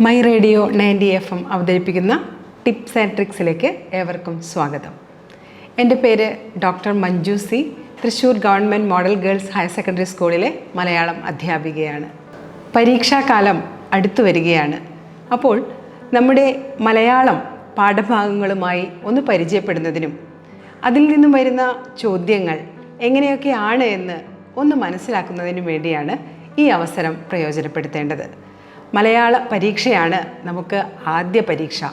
My radio ninety F M അവതരിപ്പിക്കുന്ന tips and ട്രിക്സിലേക്ക് ഏവർക്കും സ്വാഗതം. എന്റെ പേര് doctor Manju C. Thrissur government model girls higher secondary സ്കൂളിലെ മലയാളം അധ്യാപികയാണ്. പരീക്ഷാകാലം അടുത്തു വരികയാണ്. അപ്പോൾ നമ്മുടെ മലയാളം പാഠഭാഗങ്ങളുമായി ഒന്ന് പരിചയപ്പെടുന്നതിനും അതിൽ നിന്നും വരുന്ന ചോദ്യങ്ങൾ എങ്ങനെയൊക്കെയാണ് എന്ന് ഒന്ന് മനസ്സിലാക്കുന്നതിനും വേണ്ടിയാണ് ഈ അവസരം പ്രയോജനപ്പെടുത്തേണ്ടത്. മലയാള പരീക്ഷയാണ് നമുക്ക് ആദ്യ പരീക്ഷ.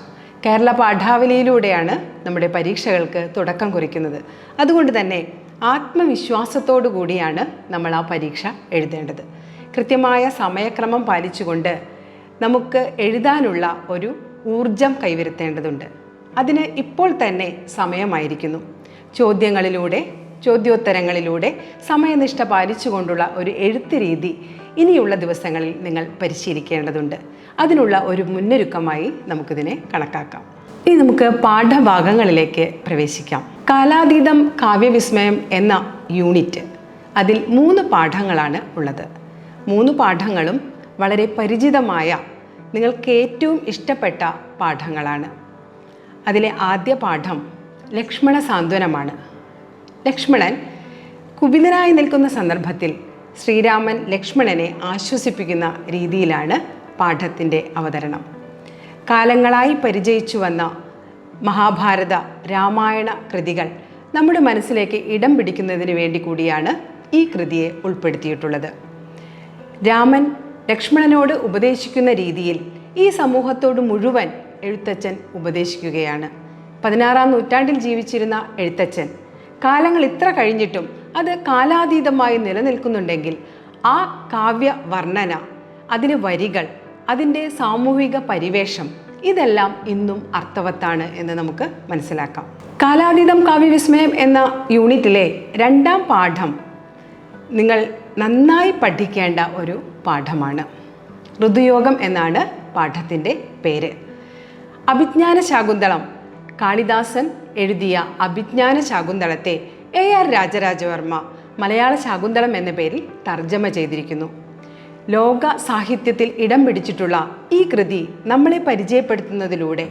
കേരള പാഠാവലിയിലൂടെയാണ് നമ്മുടെ പരീക്ഷകൾക്ക് തുടക്കം കുറിക്കുന്നത്. അതുകൊണ്ട് തന്നെ ആത്മവിശ്വാസത്തോടു കൂടിയാണ് നമ്മൾ ആ പരീക്ഷ എഴുതേണ്ടത്. കൃത്യമായ സമയക്രമം പാലിച്ചുകൊണ്ട് നമുക്ക് എഴുതാനുള്ള ഒരു ഊർജം കൈവരുത്തേണ്ടതുണ്ട്. അതിന് ഇപ്പോൾ തന്നെ സമയമായിരിക്കുന്നു. ചോദ്യങ്ങളിലൂടെ ചോദ്യോത്തരങ്ങളിലൂടെ സമയനിഷ്ഠ പാലിച്ചുകൊണ്ടുള്ള ഒരു എഴുത്ത് രീതി ഇനിയുള്ള ദിവസങ്ങളിൽ നിങ്ങൾ പരിശീലിക്കേണ്ടതുണ്ട്. അതിനുള്ള ഒരു മുന്നൊരുക്കമായി നമുക്കിതിനെ കണക്കാക്കാം. ഇനി നമുക്ക് പാഠഭാഗങ്ങളിലേക്ക് പ്രവേശിക്കാം. കാലാതീതം കാവ്യവിസ്മയം എന്ന യൂണിറ്റ് അതിൽ മൂന്ന് പാഠങ്ങളാണ് ഉള്ളത്. മൂന്ന് പാഠങ്ങളും വളരെ പരിചിതമായ നിങ്ങൾക്ക് ഏറ്റവും ഇഷ്ടപ്പെട്ട പാഠങ്ങളാണ്. അതിലെ ആദ്യ പാഠം ലക്ഷ്മണ സാന്ത്വനമാണ്. ലക്ഷ്മണൻ കുപിതനായി നിൽക്കുന്ന സന്ദർഭത്തിൽ ശ്രീരാമൻ ലക്ഷ്മണനെ ആശ്വസിപ്പിക്കുന്ന രീതിയിലാണ് പാഠത്തിന്റെ അവതരണം. കാലങ്ങളായി പരിചയിച്ചു വന്ന മഹാഭാരത രാമായണ കൃതികൾ നമ്മുടെ മനസ്സിലേക്ക് ഇടം പിടിക്കുന്നതിന് വേണ്ടി കൂടിയാണ് ഈ കൃതിയെ ഉൾപ്പെടുത്തിയിട്ടുള്ളത്. രാമൻ ലക്ഷ്മണനോട് ഉപദേശിക്കുന്ന രീതിയിൽ ഈ സമൂഹത്തോട് മുഴുവൻ എഴുത്തച്ഛൻ ഉപദേശിക്കുകയാണ്. പതിനാറാം നൂറ്റാണ്ടിൽ ജീവിച്ചിരുന്ന എഴുത്തച്ഛൻ കാലങ്ങൾ ഇത്ര കഴിഞ്ഞിട്ടും അത് കാലാതീതമായി നിലനിൽക്കുന്നുണ്ടെങ്കിൽ ആ കാവ്യ വർണന അതിന് വരികൾ അതിന്റെ സാമൂഹിക പരിവേഷം ഇതെല്ലാം ഇന്നും അർത്ഥവത്താണ് എന്ന് നമുക്ക് മനസ്സിലാക്കാം. കാലാതീതം കാവ്യവിസ്മയം എന്ന യൂണിറ്റിലെ രണ്ടാം പാഠം നിങ്ങൾ നന്നായി പഠിക്കേണ്ട ഒരു പാഠമാണ്. ഋതുയോഗം എന്നാണ് പാഠത്തിന്റെ പേര്. അഭിജ്ഞാന ശാകുന്തളം കാളിദാസൻ എഴുതിയ അഭിജ്ഞാന ശാകുന്തളത്തെ എ ആർ രാജരാജവർമ്മ മലയാള ശാകുന്തളം എന്ന പേരിൽ തർജമ ചെയ്തിരിക്കുന്നു. ലോക സാഹിത്യത്തിൽ ഇടം പിടിച്ചിട്ടുള്ള ഈ കൃതി നമ്മളെ പരിചയപ്പെടുത്തുന്നതിലൂടെ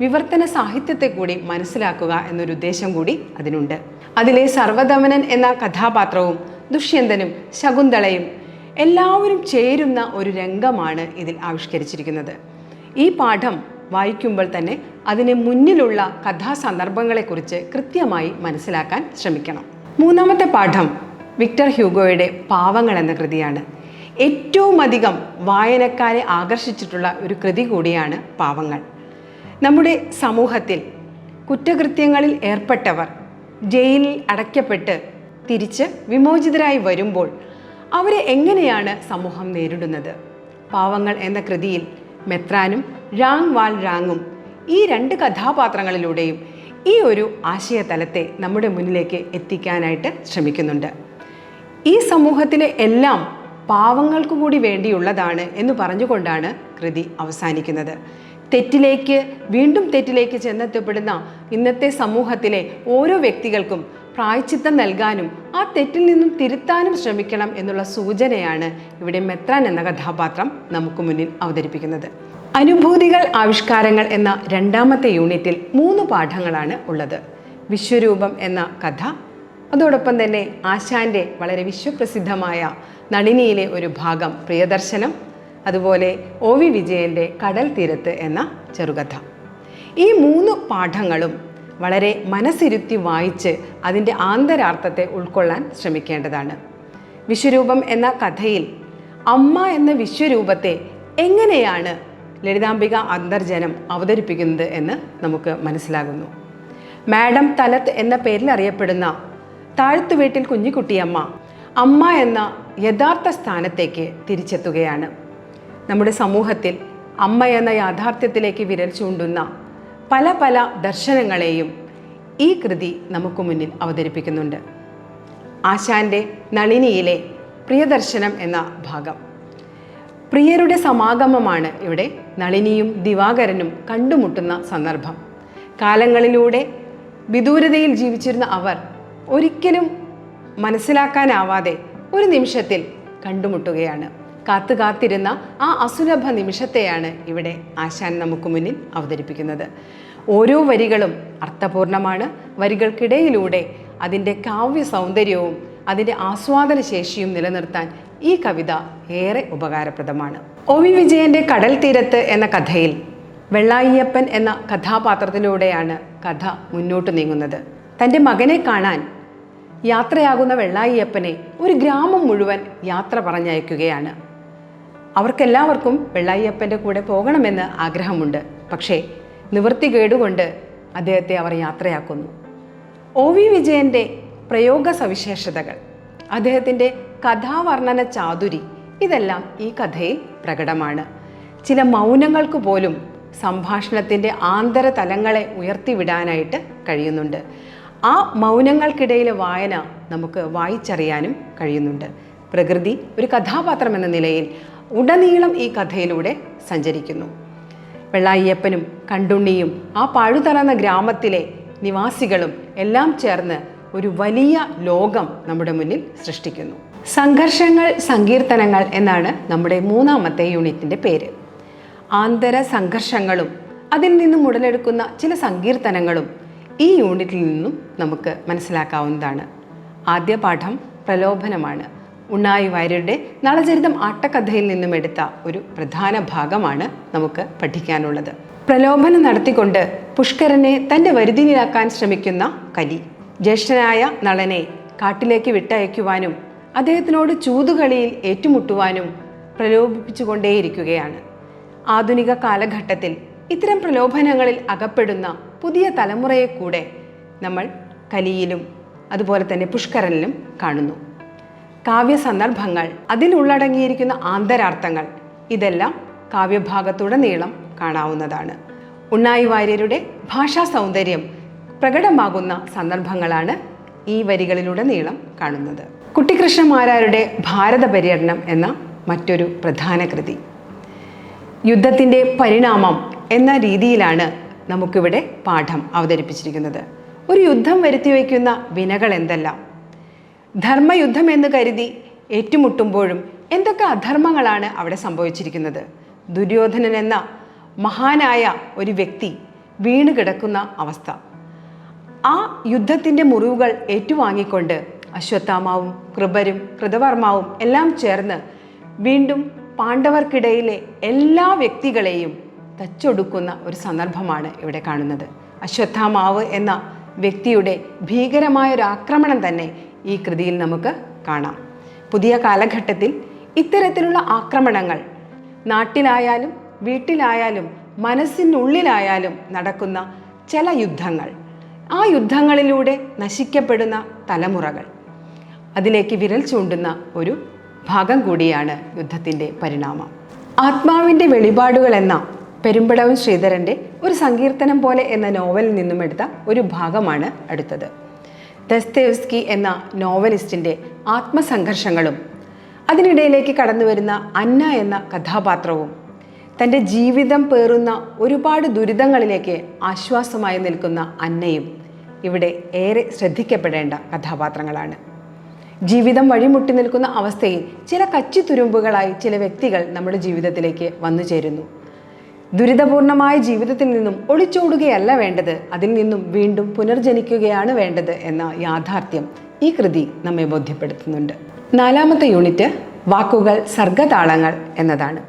വിവർത്തന സാഹിത്യത്തെ കൂടി മനസ്സിലാക്കുക എന്നൊരു ഉദ്ദേശം കൂടി അതിനുണ്ട്. അതിലെ സർവധമനൻ എന്ന കഥാപാത്രവും ദുഷ്യന്തനും ശകുന്തളയും എല്ലാവരും ചേരുന്ന ഒരു രംഗമാണ് ഇതിൽ ആവിഷ്കരിച്ചിരിക്കുന്നത്. ഈ പാഠം വായിക്കുമ്പോൾ തന്നെ അതിന് മുന്നിലുള്ള കഥാസന്ദർഭങ്ങളെക്കുറിച്ച് കൃത്യമായി മനസ്സിലാക്കാൻ ശ്രമിക്കണം. മൂന്നാമത്തെ പാഠം വിക്ടർ ഹ്യൂഗോയുടെ പാവങ്ങൾ എന്ന കൃതിയാണ്. ഏറ്റവും അധികം വായനക്കാരെ ആകർഷിച്ചിട്ടുള്ള ഒരു കൃതി കൂടിയാണ് പാവങ്ങൾ. നമ്മുടെ സമൂഹത്തിൽ കുറ്റകൃത്യങ്ങളിൽ ഏർപ്പെട്ടവർ ജയിലിൽ അടയ്ക്കപ്പെട്ട് തിരിച്ച് വിമോചിതരായി വരുമ്പോൾ അവരെ എങ്ങനെയാണ് സമൂഹം നേരിടുന്നത്? പാവങ്ങൾ എന്ന കൃതിയിൽ മെത്രാനും റാങ് വാൽ റാങ്ങും ഈ രണ്ട് കഥാപാത്രങ്ങളിലൂടെയും ഈ ഒരു ആശയതലത്തെ നമ്മുടെ മുന്നിലേക്ക് എത്തിക്കാനായിട്ട് ശ്രമിക്കുന്നുണ്ട്. ഈ സമൂഹത്തിലെ എല്ലാം പാവങ്ങൾക്കു കൂടി വേണ്ടിയുള്ളതാണ് എന്ന് പറഞ്ഞുകൊണ്ടാണ് കൃതി അവസാനിക്കുന്നത്. തെറ്റിലേക്ക് വീണ്ടും തെറ്റിലേക്ക് ചെന്നെത്തപ്പെടുന്ന ഇന്നത്തെ സമൂഹത്തിലെ ഓരോ വ്യക്തികൾക്കും പ്രായച്ചിത്തം നൽകാനും ആ തെറ്റിൽ നിന്നും തിരുത്താനും ശ്രമിക്കണം എന്നുള്ള സൂചനയാണ് ഇവിടെ മെത്രാൻ എന്ന കഥാപാത്രം നമുക്ക് മുന്നിൽ അവതരിപ്പിക്കുന്നത്. അനുഭൂതികൾ ആവിഷ്കാരങ്ങൾ എന്ന രണ്ടാമത്തെ യൂണിറ്റിൽ മൂന്ന് പാഠങ്ങളാണ് ഉള്ളത്. വിശ്വരൂപം എന്ന കഥ അതോടൊപ്പം തന്നെ ആശാന്റെ വളരെ വിശ്വപ്രസിദ്ധമായ നളിനിയിലെ ഒരു ഭാഗം പ്രിയദർശനം അതുപോലെ ഒ വി വിജയന്റെ കടൽ തീരത്ത് എന്ന ചെറുകഥ. ഈ മൂന്ന് പാഠങ്ങളും വളരെ മനസ്സിരുത്തി വായിച്ച് അതിന്റെ ആന്തരാർത്ഥത്തെ ഉൾക്കൊള്ളാൻ ശ്രമിക്കേണ്ടതാണ്. വിശ്വരൂപം എന്ന കഥയിൽ അമ്മ എന്ന വിശ്വരൂപത്തെ എങ്ങനെയാണ് ലളിതാംബിക അന്തർജനം അവതരിപ്പിക്കുന്നത് എന്ന് നമുക്ക് മനസ്സിലാകുന്നു. മാഡം തലത്ത് എന്ന പേരിൽ അറിയപ്പെടുന്ന താഴ്ത്തുവീട്ടിൽ കുഞ്ഞിക്കുട്ടിയമ്മ അമ്മ എന്ന യഥാർത്ഥ സ്ഥാനത്തേക്ക് തിരിച്ചെത്തുകയാണ്. നമ്മുടെ സമൂഹത്തിൽ അമ്മ എന്ന യാഥാർത്ഥ്യത്തിലേക്ക് വിരൽ ചൂണ്ടുന്ന പല പല ദർശനങ്ങളെയും ഈ കൃതി നമുക്ക് മുന്നിൽ അവതരിപ്പിക്കുന്നുണ്ട്. ആശാന്റെ നളിനിയിലെ പ്രിയദർശനം എന്ന ഭാഗം. പ്രിയരുടെ സമാഗമമാണ് ഇവിടെ നളിനിയും ദിവാകരനും കണ്ടുമുട്ടുന്ന സന്ദർഭം. കാലങ്ങളിലൂടെ വിദൂരതയിൽ ജീവിച്ചിരുന്ന അവർ ഒരിക്കലും മനസ്സിലാക്കാനാവാതെ ഒരു നിമിഷത്തിൽ കണ്ടുമുട്ടുകയാണ്. കാത്തു കാത്തിരുന്ന ആ അസുലഭ നിമിഷത്തെയാണ് ഇവിടെ ആശാൻ നമുക്ക് മുന്നിൽ അവതരിപ്പിക്കുന്നത്. ഓരോ വരികളും അർത്ഥപൂർണമാണ്. വരികൾക്കിടയിലൂടെ അതിന്റെ കാവ്യ സൗന്ദര്യവും അതിന്റെ ആസ്വാദന ശേഷിയും നിലനിർത്താൻ ഈ കവിത ഏറെ ഉപകാരപ്രദമാണ്. ഒ വി വിജയന്റെ കടൽ തീരത്ത് എന്ന കഥയിൽ വെള്ളായിയപ്പൻ എന്ന കഥാപാത്രത്തിലൂടെയാണ് കഥ മുന്നോട്ട് നീങ്ങുന്നത്. തന്റെ മകനെ കാണാൻ യാത്രയാകുന്ന വെള്ളായിയപ്പനെ ഒരു ഗ്രാമം മുഴുവൻ യാത്ര പറഞ്ഞയക്കുകയാണ്. അവർക്കെല്ലാവർക്കും വെള്ളായിയപ്പന്റെ കൂടെ പോകണമെന്ന് ആഗ്രഹമുണ്ട്. പക്ഷേ നിവൃത്തി കേടുകൊണ്ട് അദ്ദേഹത്തെ അവർ യാത്രയാക്കുന്നു. ഒ വി വിജയന്റെ പ്രയോഗ സവിശേഷതകൾ അദ്ദേഹത്തിന്റെ കഥാവർണന ചാതുരി ഇതെല്ലാം ഈ കഥയിൽ പ്രകടമാണ്. ചില മൗനങ്ങൾക്ക് പോലും സംഭാഷണത്തിന്റെ ആന്തര തലങ്ങളെ ഉയർത്തിവിടാനായിട്ട് കഴിയുന്നുണ്ട്. ആ മൗനങ്ങൾക്കിടയിലെ വായന നമുക്ക് വായിച്ചറിയാനും കഴിയുന്നുണ്ട്. പ്രകൃതി ഒരു കഥാപാത്രം എന്ന നിലയിൽ ഉടനീളം ഈ കഥയിലൂടെ സഞ്ചരിക്കുന്നു. വെള്ളായിയപ്പനും കണ്ടുണ്ണിയും ആ പഴുതറന്ന ഗ്രാമത്തിലെ നിവാസികളും എല്ലാം ചേർന്ന് ഒരു വലിയ ലോകം നമ്മുടെ മുന്നിൽ സൃഷ്ടിക്കുന്നു. സംഘർഷങ്ങൾ സങ്കീർത്തനങ്ങൾ എന്നാണ് നമ്മുടെ മൂന്നാമത്തെ യൂണിറ്റിന്റെ പേര്. ആന്തര സംഘർഷങ്ങളും അതിൽ നിന്നും ഉടലെടുക്കുന്ന ചില സങ്കീർത്തനങ്ങളും ഈ യൂണിറ്റിൽ നിന്നും നമുക്ക് മനസ്സിലാക്കാവുന്നതാണ്. ആദ്യ പാഠം പ്രലോഭനമാണ്. ഉണ്ണായി വാര്യരുടെ നളചരിതം ആട്ടക്കഥയിൽ നിന്നും എടുത്ത ഒരു പ്രധാന ഭാഗമാണ് നമുക്ക് പഠിക്കാനുള്ളത്. പ്രലോഭനം നടത്തിക്കൊണ്ട് പുഷ്കരനെ തന്റെ വരുതിയിലാക്കാൻ ശ്രമിക്കുന്ന കലി. ജ്യേഷ്ഠനായ നളനെ കാട്ടിലേക്ക് വിട്ടയക്കുവാനും അദ്ദേഹത്തിനോട് ചൂതുകളിയിൽ ഏറ്റുമുട്ടുവാനും പ്രലോഭിപ്പിച്ചുകൊണ്ടേയിരിക്കുകയാണ്. ആധുനിക കാലഘട്ടത്തിൽ ഇത്തരം പ്രലോഭനങ്ങളിൽ അകപ്പെടുന്ന പുതിയ തലമുറയെ കൂടെ നമ്മൾ കലിയിലും അതുപോലെ തന്നെ പുഷ്കരനിലും കാണുന്നു. കാവ്യ സന്ദർഭങ്ങൾ അതിലുള്ളടങ്ങിയിരിക്കുന്ന ആന്തരാർത്ഥങ്ങൾ ഇതെല്ലാം കാവ്യഭാഗത്തുടനീളം കാണാവുന്നതാണ്. ഉണ്ണായി വാര്യരുടെ ഭാഷാ സൗന്ദര്യം പ്രകടമാകുന്ന സന്ദർഭങ്ങളാണ് ഈ വരികളിലുടനീളം കാണുന്നത്. കുട്ടിക്കൃഷ്ണമാരാരുടെ ഭാരത പര്യടനം എന്ന മറ്റൊരു പ്രധാന കൃതി. യുദ്ധത്തിന്റെ പരിണാമം എന്ന രീതിയിലാണ് നമുക്കിവിടെ പാഠം അവതരിപ്പിച്ചിരിക്കുന്നത്. ഒരു യുദ്ധം വരുത്തി വയ്ക്കുന്ന വിനകൾ എന്തെല്ലാം ധർമ്മയുദ്ധം എന്ന് കരുതി ഏറ്റുമുട്ടുമ്പോഴും എന്തൊക്കെ അധർമ്മങ്ങളാണ് അവിടെ സംഭവിച്ചിരിക്കുന്നത്? ദുര്യോധനൻ എന്ന മഹാനായ ഒരു വ്യക്തി വീണ് കിടക്കുന്ന അവസ്ഥ. ആ യുദ്ധത്തിന്റെ മുറിവുകൾ ഏറ്റുവാങ്ങിക്കൊണ്ട് അശ്വത്ഥാമാവും കൃപരും കൃതവർമാവും എല്ലാം ചേർന്ന് വീണ്ടും പാണ്ഡവർക്കിടയിലെ എല്ലാ വ്യക്തികളെയും തച്ചൊടുക്കുന്ന ഒരു സന്ദർഭമാണ് ഇവിടെ കാണുന്നത്. അശ്വത്ഥാമാവ് എന്ന വ്യക്തിയുടെ ഭീകരമായ ഒരു ആക്രമണം തന്നെ ഈ കൃതിയിൽ നമുക്ക് കാണാം. പുതിയ കാലഘട്ടത്തിൽ ഇത്തരത്തിലുള്ള ആക്രമണങ്ങൾ നാട്ടിലായാലും വീട്ടിലായാലും മനസ്സിനുള്ളിലായാലും നടക്കുന്ന ചില യുദ്ധങ്ങൾ. ആ യുദ്ധങ്ങളിലൂടെ നശിക്കപ്പെടുന്ന തലമുറകൾ. അതിലേക്ക് വിരൽ ചൂണ്ടുന്ന ഒരു ഭാഗം കൂടിയാണ് യുദ്ധത്തിന്റെ പരിണാമം. ആത്മാവിന്റെ വെളിപാടുകൾ എന്ന പെരുമ്പടവൻ ശ്രീധരന്റെ ഒരു സങ്കീർത്തനം പോലെ എന്ന നോവലിൽ നിന്നും എടുത്ത ഒരു ഭാഗമാണ് അടുത്തത്. ദസ്തേവ്സ്കി എന്ന നോവലിസ്റ്റിന്റെ ആത്മസംഘർഷങ്ങളും അതിനിടയിലേക്ക് കടന്നുവരുന്ന അന്ന എന്ന കഥാപാത്രവും തന്റെ ജീവിതം പേറുന്ന ഒരുപാട് ദുരിതങ്ങളിലേക്ക് ആശ്വാസമായി നിൽക്കുന്ന അന്നയും ഇവിടെ ഏറെ ശ്രദ്ധിക്കപ്പെടേണ്ട കഥാപാത്രങ്ങളാണ്. ജീവിതം വഴിമുട്ടി നിൽക്കുന്ന അവസ്ഥയിൽ ചില കച്ചിത്തുരുമ്പുകളായി ചില വ്യക്തികൾ നമ്മുടെ ജീവിതത്തിലേക്ക് വന്നു ചേരുന്നു ദുരിതപൂർണമായ ജീവിതത്തിൽ നിന്നും ഒളിച്ചോടുകയല്ല വേണ്ടത്. അതിൽ നിന്നും വീണ്ടും പുനർജനിക്കുകയാണ് വേണ്ടത് എന്ന യാഥാർത്ഥ്യം ഈ കൃതി നമ്മെ ബോധ്യപ്പെടുത്തുന്നുണ്ട്. നാലാമത്തെ യൂണിറ്റ് വാക്കുകൾ സർഗതാളങ്ങൾ എന്നതാണ്.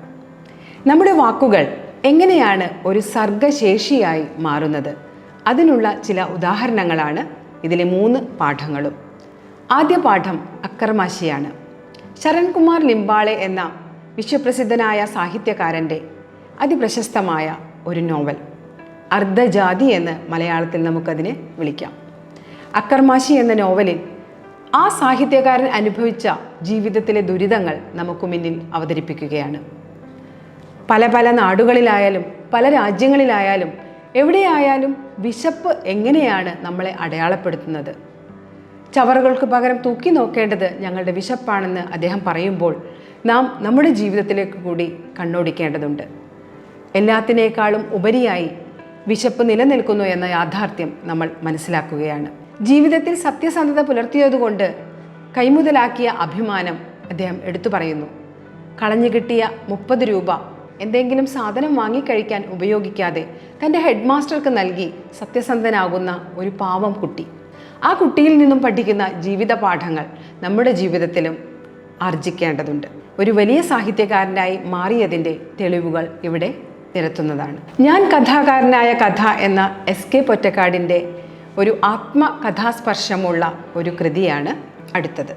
നമ്മുടെ വാക്കുകൾ എങ്ങനെയാണ് ഒരു സർഗശേഷിയായി മാറുന്നത്? അതിനുള്ള ചില ഉദാഹരണങ്ങളാണ് ഇതിലെ മൂന്ന് പാഠങ്ങളും. ആദ്യ പാഠം അക്കർമാശിയാണ് ശരൺകുമാർ ലിംബാളെ എന്ന വിശ്വപ്രസിദ്ധനായ സാഹിത്യകാരന്റെ അതിപ്രശസ്തമായ ഒരു നോവൽ അർദ്ധജാതി എന്ന് മലയാളത്തിൽ നമുക്കതിനെ വിളിക്കാം. അക്കർമാശി എന്ന നോവലിൽ ആ സാഹിത്യകാരൻ അനുഭവിച്ച ജീവിതത്തിലെ ദുരിതങ്ങൾ നമുക്ക് മുന്നിൽ അവതരിപ്പിക്കുകയാണ്. പല പല നാടുകളിലായാലും പല രാജ്യങ്ങളിലായാലും എവിടെയായാലും വിശപ്പ് എങ്ങനെയാണ് നമ്മളെ അടയാളപ്പെടുത്തുന്നത്? ചവറുകൾക്ക് പകരം തൂക്കി നോക്കേണ്ടത് ഞങ്ങളുടെ വിശപ്പാണെന്ന് അദ്ദേഹം പറയുമ്പോൾ നാം നമ്മുടെ ജീവിതത്തിലേക്ക് കൂടി കണ്ണോടിക്കേണ്ടതുണ്ട്. എല്ലാത്തിനേക്കാളും ഉപരിയായി വിശപ്പ് നിലനിൽക്കുന്നു എന്ന യാഥാർത്ഥ്യം നമ്മൾ മനസ്സിലാക്കുകയാണ്. ജീവിതത്തിൽ സത്യസന്ധത പുലർത്തിയതുകൊണ്ട് കൈമുതലാക്കിയ അഭിമാനം അദ്ദേഹം എടുത്തു പറയുന്നു. കളഞ്ഞു കിട്ടിയ മുപ്പത് രൂപ എന്തെങ്കിലും സാധനം വാങ്ങിക്കഴിക്കാൻ ഉപയോഗിക്കാതെ തന്റെ ഹെഡ് മാസ്റ്റർക്ക് നൽകി സത്യസന്ധനാകുന്ന ഒരു പാവം കുട്ടി. ആ കുട്ടിയിൽ നിന്നും പഠിക്കുന്ന ജീവിത പാഠങ്ങൾ നമ്മുടെ ജീവിതത്തിലും ആർജിക്കേണ്ടതുണ്ട്. ഒരു വലിയ സാഹിത്യകാരനായി മാറിയതിന്റെ തെളിവുകൾ ഇവിടെ നിരത്തുന്നതാണ്. ഞാൻ കഥാകാരനായ കഥ എന്ന എസ് കെ പൊറ്റക്കാടിന്റെ ഒരു ആത്മകഥാസ്പർശമുള്ള ഒരു കൃതിയാണ് അടുത്തത്.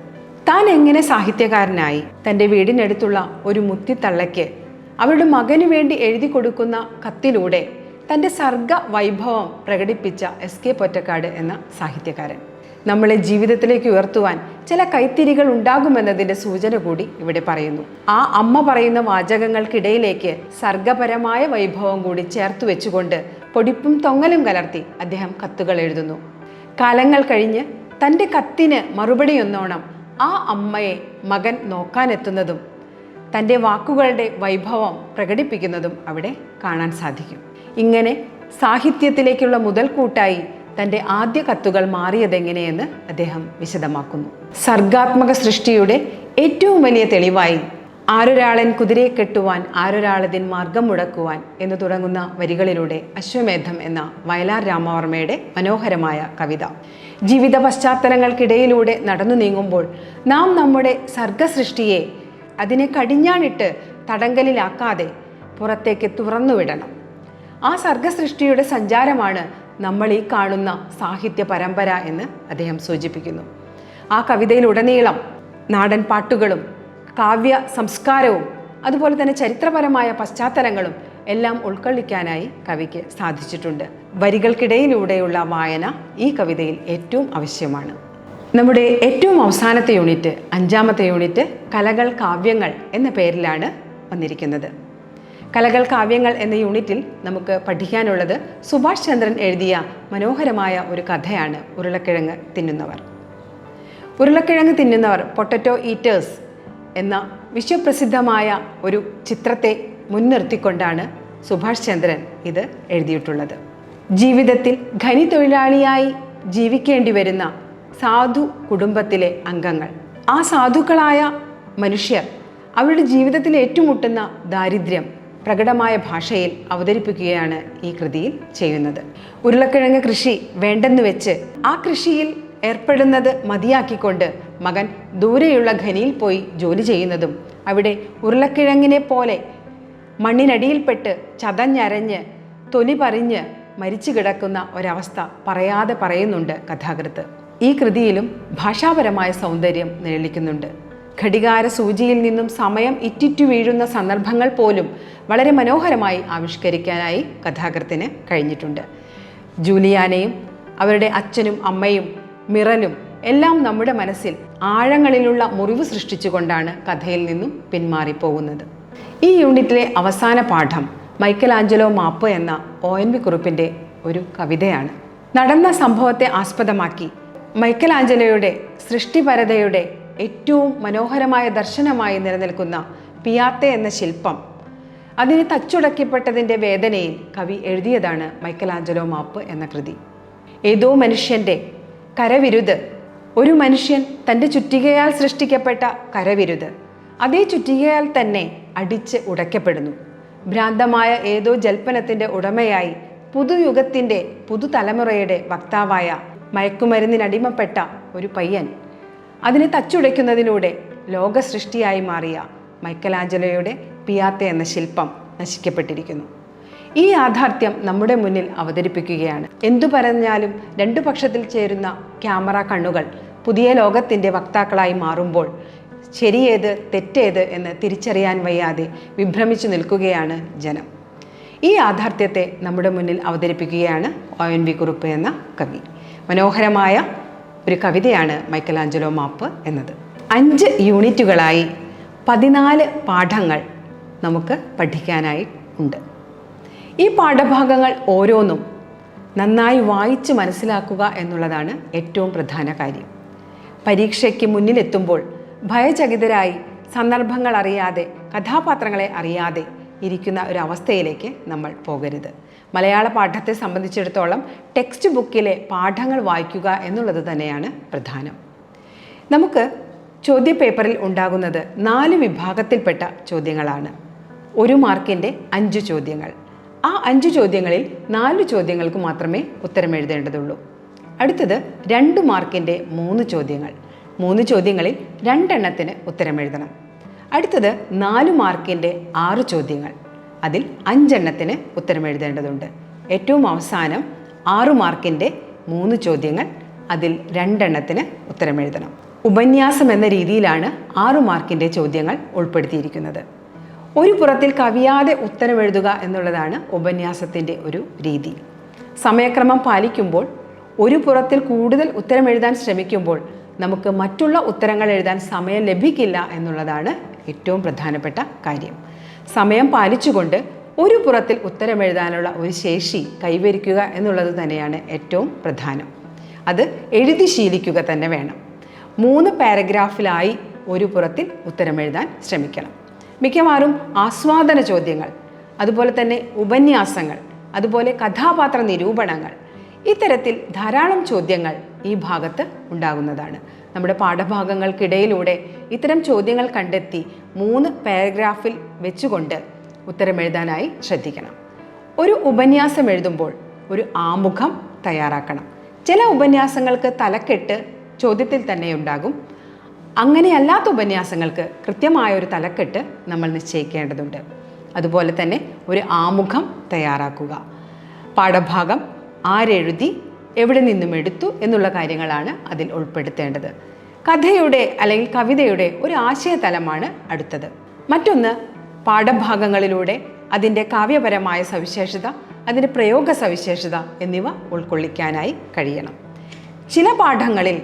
താൻ എങ്ങനെ സാഹിത്യകാരനായി തന്റെ വീടിനടുത്തുള്ള ഒരു മുത്തിത്തള്ളയ്ക്ക് അവരുടെ മകനു വേണ്ടി എഴുതി കൊടുക്കുന്ന കത്തിലൂടെ തന്റെ സർഗ വൈഭവം പ്രകടിപ്പിച്ച എസ് കെ പൊറ്റക്കാട് എന്ന സാഹിത്യകാരൻ. നമ്മളെ ജീവിതത്തിലേക്ക് ഉയർത്തുവാൻ ചില കൈത്തിരികൾ ഉണ്ടാകുമെന്നതിന്റെ സൂചന കൂടി ഇവിടെ പറയുന്നു. ആ അമ്മ പറയുന്ന വാചകങ്ങൾക്കിടയിലേക്ക് സർഗപരമായ വൈഭവം കൂടി ചേർത്ത് വെച്ചുകൊണ്ട് പൊടിപ്പും തൊങ്ങലും കലർത്തി അദ്ദേഹം കത്തുകൾ എഴുതുന്നു. കാലങ്ങൾ കഴിഞ്ഞ് തന്റെ കത്തിന് മറുപടിയൊന്നോണം ആ അമ്മയെ മകൻ നോക്കാനെത്തുന്നതും തന്റെ വാക്കുകളുടെ വൈഭവം പ്രകടിപ്പിക്കുന്നതും അവിടെ കാണാൻ സാധിക്കും. ഇങ്ങനെ സാഹിത്യത്തിലേക്കുള്ള മുതൽക്കൂട്ടായി തന്റെ ആദ്യ കത്തുകൾ മാറിയതെങ്ങനെയെന്ന് അദ്ദേഹം വിശദമാക്കുന്നു. സർഗാത്മക സൃഷ്ടിയുടെ ഏറ്റവും വലിയ തെളിവായി ആരൊരാളൻ കുതിരയെ കെട്ടുവാൻ ആരൊരാളതിൻ മാർഗം മുടക്കുവാൻ എന്ന് തുടങ്ങുന്ന വരികളിലൂടെ അശ്വമേധം എന്ന വയലാർ രാമവർമ്മയുടെ മനോഹരമായ കവിത. ജീവിത പശ്ചാത്തലങ്ങൾക്കിടയിലൂടെ നടന്നു നീങ്ങുമ്പോൾ നാം നമ്മുടെ സർഗസൃഷ്ടിയെ അതിനെ കടിഞ്ഞാണിട്ട് തടങ്കലിലാക്കാതെ പുറത്തേക്ക് തുറന്നുവിടണം ആ സർഗസൃഷ്ടിയുടെ സഞ്ചാരമാണ് നമ്മൾ ഈ കാണുന്ന സാഹിത്യ പരമ്പര എന്ന് അദ്ദേഹം സൂചിപ്പിക്കുന്നു. ആ കവിതയിലുടനീളം നാടൻ പാട്ടുകളും കാവ്യ സംസ്കാരവും അതുപോലെ തന്നെ ചരിത്രപരമായ പശ്ചാത്തലങ്ങളും എല്ലാം ഉൾക്കൊള്ളിക്കാനായി കവിക്ക് സാധിച്ചിട്ടുണ്ട്. വരികൾക്കിടയിലൂടെയുള്ള വായന ഈ കവിതയിൽ ഏറ്റവും ആവശ്യമാണ്. നമ്മുടെ ഏറ്റവും അവസാനത്തെ യൂണിറ്റ് അഞ്ചാമത്തെ യൂണിറ്റ് കലകൾ കാവ്യങ്ങൾ എന്ന പേരിലാണ് വന്നിരിക്കുന്നത്. കലകൾ കാവ്യങ്ങൾ എന്ന യൂണിറ്റിൽ നമുക്ക് പഠിക്കാനുള്ളത് സുഭാഷ് ചന്ദ്രൻ എഴുതിയ മനോഹരമായ ഒരു കഥയാണ് ഉരുളക്കിഴങ്ങ് തിന്നുന്നവർ. ഉരുളക്കിഴങ്ങ് തിന്നുന്നവർ പൊട്ടറ്റോ ഈറ്റേഴ്സ് എന്ന വിശ്വപ്രസിദ്ധമായ ഒരു ചിത്രത്തെ മുൻനിർത്തിക്കൊണ്ടാണ് സുഭാഷ് ചന്ദ്രൻ ഇത് എഴുതിയിട്ടുള്ളത്. ജീവിതത്തിൽ ഖനി തൊഴിലാളിയായി ജീവിക്കേണ്ടി വരുന്ന സാധു കുടുംബത്തിലെ അംഗങ്ങൾ. ആ സാധുക്കളായ മനുഷ്യർ അവരുടെ ജീവിതത്തിൽ ഏറ്റുമുട്ടുന്ന ദാരിദ്ര്യം പ്രകടമായ ഭാഷയിൽ അവതരിപ്പിക്കുകയാണ് ഈ കൃതിയിൽ ചെയ്യുന്നത്. ഉരുളക്കിഴങ്ങ് കൃഷി വേണ്ടെന്ന് വെച്ച് ആ കൃഷിയിൽ ഏർപ്പെടുന്നത് മതിയാക്കിക്കൊണ്ട് മകൻ ദൂരെയുള്ള ഖനിയിൽ പോയി ജോലി ചെയ്യുന്നതും അവിടെ ഉരുളക്കിഴങ്ങിനെ പോലെ മണ്ണിനടിയിൽപ്പെട്ട് ചതഞ്ഞരഞ്ഞ് തൊലി പറിഞ്ഞ് മരിച്ചു കിടക്കുന്ന ഒരവസ്ഥ പറയാതെ പറയുന്നുണ്ട് കഥാകൃത്ത്. ഈ കൃതിയിലും ഭാഷാപരമായ സൗന്ദര്യം നിഴലിക്കുന്നുണ്ട്. ഘടികാര സൂചിയിൽ നിന്നും സമയം ഇറ്റിറ്റു വീഴുന്ന സന്ദർഭങ്ങൾ പോലും വളരെ മനോഹരമായി ആവിഷ്കരിക്കാനായി കഥാകൃത്തിന് കഴിഞ്ഞിട്ടുണ്ട്. ജൂലിയാനയും അവരുടെ അച്ഛനും അമ്മയും മിറലും എല്ലാം നമ്മുടെ മനസ്സിൽ ആഴങ്ങളിലുള്ള മുറിവ് സൃഷ്ടിച്ചുകൊണ്ടാണ് കഥയിൽ നിന്നും പിന്മാറിപ്പോകുന്നത്. ഈ യൂണിറ്റിലെ അവസാന പാഠം മൈക്കൽ ആഞ്ചലോ മാപ്പ് എന്ന ഒ എൻ വി കുറിപ്പിന്റെ ഒരു കവിതയാണ്. നടന്ന സംഭവത്തെ ആസ്പദമാക്കി മൈക്കൽ ആഞ്ചലോയുടെ സൃഷ്ടിപരതയുടെ ഏറ്റവും മനോഹരമായ ദർശനമായി നിലനിൽക്കുന്ന പിയാത്തെ എന്ന ശില്പം. അതിന് തച്ചുടക്കപ്പെട്ടതിന്റെ വേദനയിൽ കവി എഴുതിയതാണ് മൈക്കലാഞ്ചലോ മാപ്പ് എന്ന കൃതി. ഏതോ മനുഷ്യന്റെ കരവിരുത്. ഒരു മനുഷ്യൻ തന്റെ ചുറ്റികയാൽ സൃഷ്ടിക്കപ്പെട്ട കരവിരുത്. അതേ ചുറ്റികയാൽ തന്നെ അടിച്ച് ഉടയ്ക്കപ്പെടുന്നു. ഭ്രാന്തമായ ഏതോ ജൽപ്പനത്തിന്റെ ഉടമയായി പുതുയുഗത്തിന്റെ പുതുതലമുറയുടെ വക്താവായ മയക്കുമരുന്നിനടിമപ്പെട്ട ഒരു പയ്യൻ. അതിനെ തച്ചുടയ്ക്കുന്നതിലൂടെ ലോക സൃഷ്ടിയായി മാറിയ മൈക്കലാഞ്ചലോയുടെ പിയാത്തെ എന്ന ശില്പം നശിക്കപ്പെട്ടിരിക്കുന്നു. ഈ യാഥാർത്ഥ്യം നമ്മുടെ മുന്നിൽ അവതരിപ്പിക്കുകയാണ്. എന്തു പറഞ്ഞാലും രണ്ടു പക്ഷത്തിൽ ചേരുന്ന ക്യാമറ കണ്ണുകൾ പുതിയ ലോകത്തിന്റെ വക്താക്കളായി മാറുമ്പോൾ ശരിയേത് തെറ്റേത് എന്ന് തിരിച്ചറിയാൻ വയ്യാതെ വിഭ്രമിച്ചു നിൽക്കുകയാണ് ജനം. ഈ യാഥാർത്ഥ്യത്തെ നമ്മുടെ മുന്നിൽ അവതരിപ്പിക്കുകയാണ് ഒ എൻ വി കുറുപ്പ് എന്ന കവി. മനോഹരമായ ഒരു കവിതയാണ് മൈക്കലാഞ്ചലോ മാപ്പ് എന്നത്. അഞ്ച് യൂണിറ്റുകളായി പതിനാല് പാഠങ്ങൾ നമുക്ക് പഠിക്കാനായി ഉണ്ട്. ഈ പാഠഭാഗങ്ങൾ ഓരോന്നും നന്നായി വായിച്ച് മനസ്സിലാക്കുക എന്നുള്ളതാണ് ഏറ്റവും പ്രധാന കാര്യം. പരീക്ഷയ്ക്ക് മുന്നിലെത്തുമ്പോൾ ഭയചകിതരായി സന്ദർഭങ്ങൾ അറിയാതെ കഥാപാത്രങ്ങളെ അറിയാതെ ഇരിക്കുന്ന ഒരവസ്ഥയിലേക്ക് നമ്മൾ പോകരുത്. മലയാള പാഠത്തെ സംബന്ധിച്ചിടത്തോളം ടെക്സ്റ്റ് ബുക്കിലെ പാഠങ്ങൾ വായിക്കുക എന്നുള്ളത് തന്നെയാണ് പ്രധാനം. നമുക്ക് ചോദ്യപേപ്പറിൽ ഉണ്ടാകുന്നത് നാല് വിഭാഗത്തിൽപ്പെട്ട ചോദ്യങ്ങളാണ്. ഒരു മാർക്കിന്റെ അഞ്ച് ചോദ്യങ്ങൾ. ആ അഞ്ച് ചോദ്യങ്ങളിൽ നാല് ചോദ്യങ്ങൾക്ക് മാത്രമേ ഉത്തരം എഴുതേണ്ടതുള്ളൂ. അടുത്തത് രണ്ട് മാർക്കിന്റെ മൂന്ന് ചോദ്യങ്ങൾ. മൂന്ന് ചോദ്യങ്ങളിൽ രണ്ടെണ്ണത്തിന് ഉത്തരം എഴുതണം. അടുത്തത് നാല് മാർക്കിന്റെ ആറ് ചോദ്യങ്ങൾ. അതിൽ അഞ്ചെണ്ണത്തിന് ഉത്തരം എഴുതേണ്ടതുണ്ട്. ഏറ്റവും അവസാനം ആറു മാർക്കിന്റെ മൂന്ന് ചോദ്യങ്ങൾ അതിൽ രണ്ടെണ്ണത്തിന് ഉത്തരം എഴുതണം. ഉപന്യാസം എന്ന രീതിയിലാണ് ആറു മാർക്കിന്റെ ചോദ്യങ്ങൾ ഉൾപ്പെടുത്തിയിരിക്കുന്നത്. ഒരു പുറത്തിൽ കവിയാതെ ഉത്തരം എഴുതുക എന്നുള്ളതാണ് ഉപന്യാസത്തിന്റെ ഒരു രീതി. സമയക്രമം പാലിക്കുമ്പോൾ ഒരു പുറത്തിൽ കൂടുതൽ ഉത്തരം എഴുതാൻ ശ്രമിക്കുമ്പോൾ നമുക്ക് മറ്റുള്ള ഉത്തരങ്ങൾ എഴുതാൻ സമയം ലഭിക്കില്ല എന്നുള്ളതാണ് ഏറ്റവും പ്രധാനപ്പെട്ട കാര്യം. സമയം പാലിച്ചുകൊണ്ട് ഒരു പുറത്തിൽ ഉത്തരമെഴുതാനുള്ള ഒരു ശേഷി കൈവരിക്കുക എന്നുള്ളത് തന്നെയാണ് ഏറ്റവും പ്രധാനം. അത് എഴുതി ശീലിക്കുക തന്നെ വേണം. മൂന്ന് പാരഗ്രാഫിലായി ഒരു പുറത്തിൽ ഉത്തരമെഴുതാൻ ശ്രമിക്കണം. മിക്കവാറും ആസ്വാദന ചോദ്യങ്ങൾ അതുപോലെ തന്നെ ഉപന്യാസങ്ങൾ അതുപോലെ കഥാപാത്ര നിരൂപണങ്ങൾ ഇത്തരത്തിൽ ധാരാളം ചോദ്യങ്ങൾ ഈ ഭാഗത്ത് ഉണ്ടാകുന്നതാണ്. നമ്മുടെ പാഠഭാഗങ്ങൾക്കിടയിലൂടെ ഇത്തരം ചോദ്യങ്ങൾ കണ്ടെത്തി മൂന്ന് പാരഗ്രാഫിൽ വെച്ചുകൊണ്ട് ഉത്തരം എഴുതാനായി ശ്രദ്ധിക്കണം. ഒരു ഉപന്യാസം എഴുതുമ്പോൾ ഒരു ആമുഖം തയ്യാറാക്കണം. ചില ഉപന്യാസങ്ങൾക്ക് തലക്കെട്ട് ചോദ്യത്തിൽ തന്നെ ഉണ്ടാകും. അങ്ങനെയല്ലാത്ത ഉപന്യാസങ്ങൾക്ക് കൃത്യമായ ഒരു തലക്കെട്ട് നമ്മൾ നിശ്ചയിക്കേണ്ടതുണ്ട്. അതുപോലെ തന്നെ ഒരു ആമുഖം തയ്യാറാക്കുക. പാഠഭാഗം ആരെഴുതി എവിടെ നിന്നും എടുത്തു എന്നുള്ള കാര്യങ്ങളാണ് അതിൽ ഉൾപ്പെടുത്തേണ്ടത്. കഥയുടെ അല്ലെങ്കിൽ കവിതയുടെ ഒരു ആശയതലമാണ് അടുത്തത്. മറ്റൊന്ന് പാഠഭാഗങ്ങളിലൂടെ അതിന്റെ കാവ്യപരമായ സവിശേഷത അതിന്റെ പ്രയോഗ സവിശേഷത എന്നിവ ഉൾക്കൊള്ളിക്കാനായി കഴിയണം. ചില പാഠങ്ങളിൽ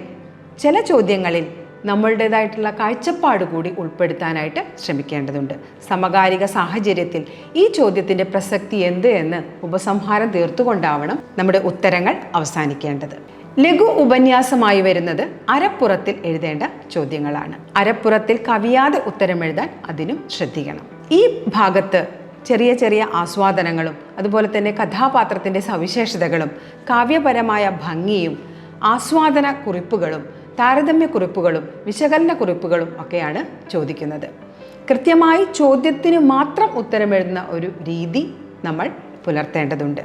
ചില ചോദ്യങ്ങളിൽ നമ്മളുടേതായിട്ടുള്ള കാഴ്ചപ്പാട് കൂടി ഉൾപ്പെടുത്താനായിട്ട് ശ്രമിക്കേണ്ടതുണ്ട്. സമകാലിക സാഹചര്യത്തിൽ ഈ ചോദ്യത്തിന്റെ പ്രസക്തി എന്ത് എന്ന് ഉപസംഹാരം തീർത്തുകൊണ്ടാവണം നമ്മുടെ ഉത്തരങ്ങൾ അവസാനിക്കേണ്ടത്. ലഘു ഉപന്യാസമായി വരുന്നത് അരപ്പുറത്തിൽ എഴുതേണ്ട ചോദ്യങ്ങളാണ്. അരപ്പുറത്തിൽ കവിയാതെ ഉത്തരം എഴുതാൻ അതിനും ശ്രദ്ധിക്കണം. ഈ ഭാഗത്ത് ചെറിയ ചെറിയ ആസ്വാദനങ്ങളും അതുപോലെ തന്നെ കഥാപാത്രത്തിന്റെ സവിശേഷതകളും കാവ്യപരമായ ഭംഗിയും ആസ്വാദന കുറിപ്പുകളും താരതമ്യ കുറിപ്പുകളും വിശകലന കുറിപ്പുകളും ഒക്കെയാണ് ചോദിക്കുന്നത്. കൃത്യമായി ചോദ്യത്തിന് മാത്രം ഉത്തരമെഴുതുന്ന ഒരു രീതി നമ്മൾ പുലർത്തേണ്ടതുണ്ട്.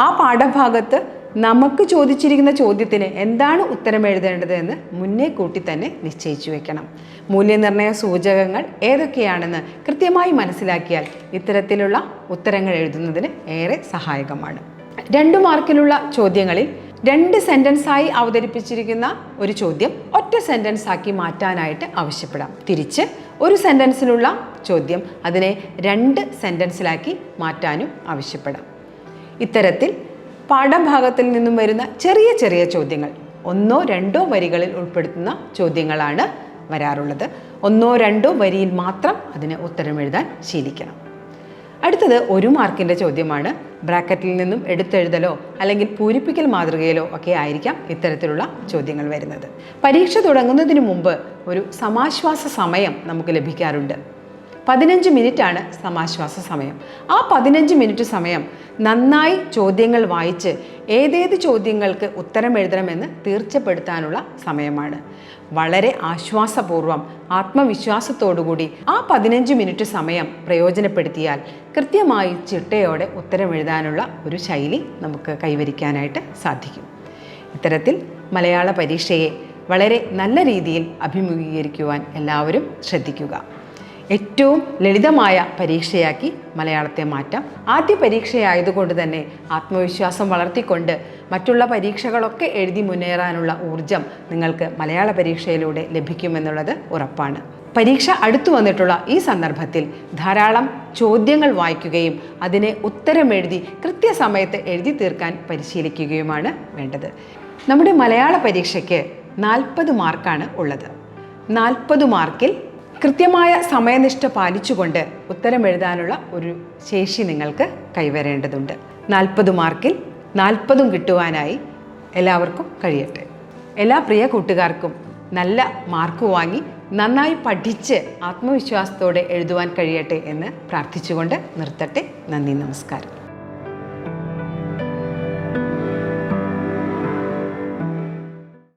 ആ പാഠഭാഗത്ത് നമുക്ക് ചോദിച്ചിരിക്കുന്ന ചോദ്യത്തിന് എന്താണ് ഉത്തരം എഴുതേണ്ടത് എന്ന് മുന്നേ കൂട്ടി തന്നെ നിശ്ചയിച്ചു വെക്കണം. മൂല്യനിർണയ സൂചകങ്ങൾ ഏതൊക്കെയാണെന്ന് കൃത്യമായി മനസ്സിലാക്കിയാൽ ഇത്തരത്തിലുള്ള ഉത്തരങ്ങൾ എഴുതുന്നതിന് ഏറെ സഹായകമാണ്. രണ്ട് മാർക്കിലുള്ള ചോദ്യങ്ങളിൽ രണ്ട് സെന്റൻസായി അവതരിപ്പിച്ചിരിക്കുന്ന ഒരു ചോദ്യം ഒറ്റ സെന്റൻസ് ആക്കി മാറ്റാനായിട്ട് ആവശ്യപ്പെടാം. തിരിച്ച് ഒരു സെന്റൻസിലുള്ള ചോദ്യം അതിനെ രണ്ട് സെന്റൻസിലാക്കി മാറ്റാനും ആവശ്യപ്പെടാം. ഇത്തരത്തിൽ പാഠഭാഗത്തിൽ നിന്നും വരുന്ന ചെറിയ ചെറിയ ചോദ്യങ്ങൾ ഒന്നോ രണ്ടോ വരികളിൽ ഉൾപ്പെടുത്തുന്ന ചോദ്യങ്ങളാണ് വരാറുള്ളത്. ഒന്നോ രണ്ടോ വരിയിൽ മാത്രം അതിന് ഉത്തരം എഴുതാൻ ശീലിക്കണം. അടുത്തത് ഒരു മാർക്കിന്റെ ചോദ്യമാണ്. ബ്രാക്കറ്റിൽ നിന്നും എടുത്തെഴുതലോ അല്ലെങ്കിൽ പൂരിപ്പിക്കൽ മാതൃകയിലോ ഒക്കെ ആയിരിക്കാം ഇത്തരത്തിലുള്ള ചോദ്യങ്ങൾ വരുന്നത്. പരീക്ഷ തുടങ്ങുന്നതിന് മുമ്പ് ഒരു സമാശ്വാസ സമയം നമുക്ക് ലഭിക്കാറുണ്ട്. പതിനഞ്ച് മിനിറ്റാണ് സമാശ്വാസ സമയം. ആ പതിനഞ്ച് മിനിറ്റ് സമയം നന്നായി ചോദ്യങ്ങൾ വായിച്ച് ഏതേത് ചോദ്യങ്ങൾക്ക് ഉത്തരം എഴുതണമെന്ന് തീർച്ചപ്പെടുത്താനുള്ള സമയമാണ്. വളരെ ആശ്വാസപൂർവം ആത്മവിശ്വാസത്തോടുകൂടി ആ പതിനഞ്ച് മിനിറ്റ് സമയം പ്രയോജനപ്പെടുത്തിയാൽ കൃത്യമായി ചിട്ടയോടെ ഉത്തരം എഴുതാനുള്ള ഒരു ശൈലി നമുക്ക് കൈവരിക്കാനായിട്ട് സാധിക്കും. ഇത്തരത്തിൽ മലയാള പരീക്ഷയെ വളരെ നല്ല രീതിയിൽ അഭിമുഖീകരിക്കുവാൻ എല്ലാവരും ശ്രദ്ധിക്കുക. ഏറ്റവും ലളിതമായ പരീക്ഷയാക്കി മലയാളത്തെ മാറ്റാം. ആദ്യ പരീക്ഷയായതുകൊണ്ട് തന്നെ ആത്മവിശ്വാസം വളർത്തിക്കൊണ്ട് മറ്റുള്ള പരീക്ഷകളൊക്കെ എഴുതി മുന്നേറാനുള്ള ഊർജം നിങ്ങൾക്ക് മലയാള പരീക്ഷയിലൂടെ ലഭിക്കുമെന്നുള്ളത് ഉറപ്പാണ്. പരീക്ഷ അടുത്തു വന്നിട്ടുള്ള ഈ സന്ദർഭത്തിൽ ധാരാളം ചോദ്യങ്ങൾ വായിക്കുകയും അതിനെ ഉത്തരമെഴുതി കൃത്യസമയത്ത് എഴുതി തീർക്കാൻ പരിശീലിക്കുകയുമാണ് വേണ്ടത്. നമ്മുടെ മലയാള പരീക്ഷയ്ക്ക് നാൽപ്പത് മാർക്കാണ് ഉള്ളത്. നാൽപ്പത് മാർക്കിൽ കൃത്യമായ സമയനിഷ്ഠ പാലിച്ചുകൊണ്ട് ഉത്തരം എഴുതാനുള്ള ഒരു ശേഷി നിങ്ങൾക്ക് കൈവരേണ്ടതുണ്ട്. നാൽപ്പത് മാർക്കിൽ നാൽപ്പതും കിട്ടുവാനായി എല്ലാവർക്കും കഴിയട്ടെ. എല്ലാ പ്രിയ കൂട്ടുകാർക്കും നല്ല മാർക്ക് വാങ്ങി നന്നായി പഠിച്ച് ആത്മവിശ്വാസത്തോടെ എഴുതുവാൻ കഴിയട്ടെ എന്ന് പ്രാർത്ഥിച്ചുകൊണ്ട് നിർത്തട്ടെ. നന്ദി നമസ്കാരം.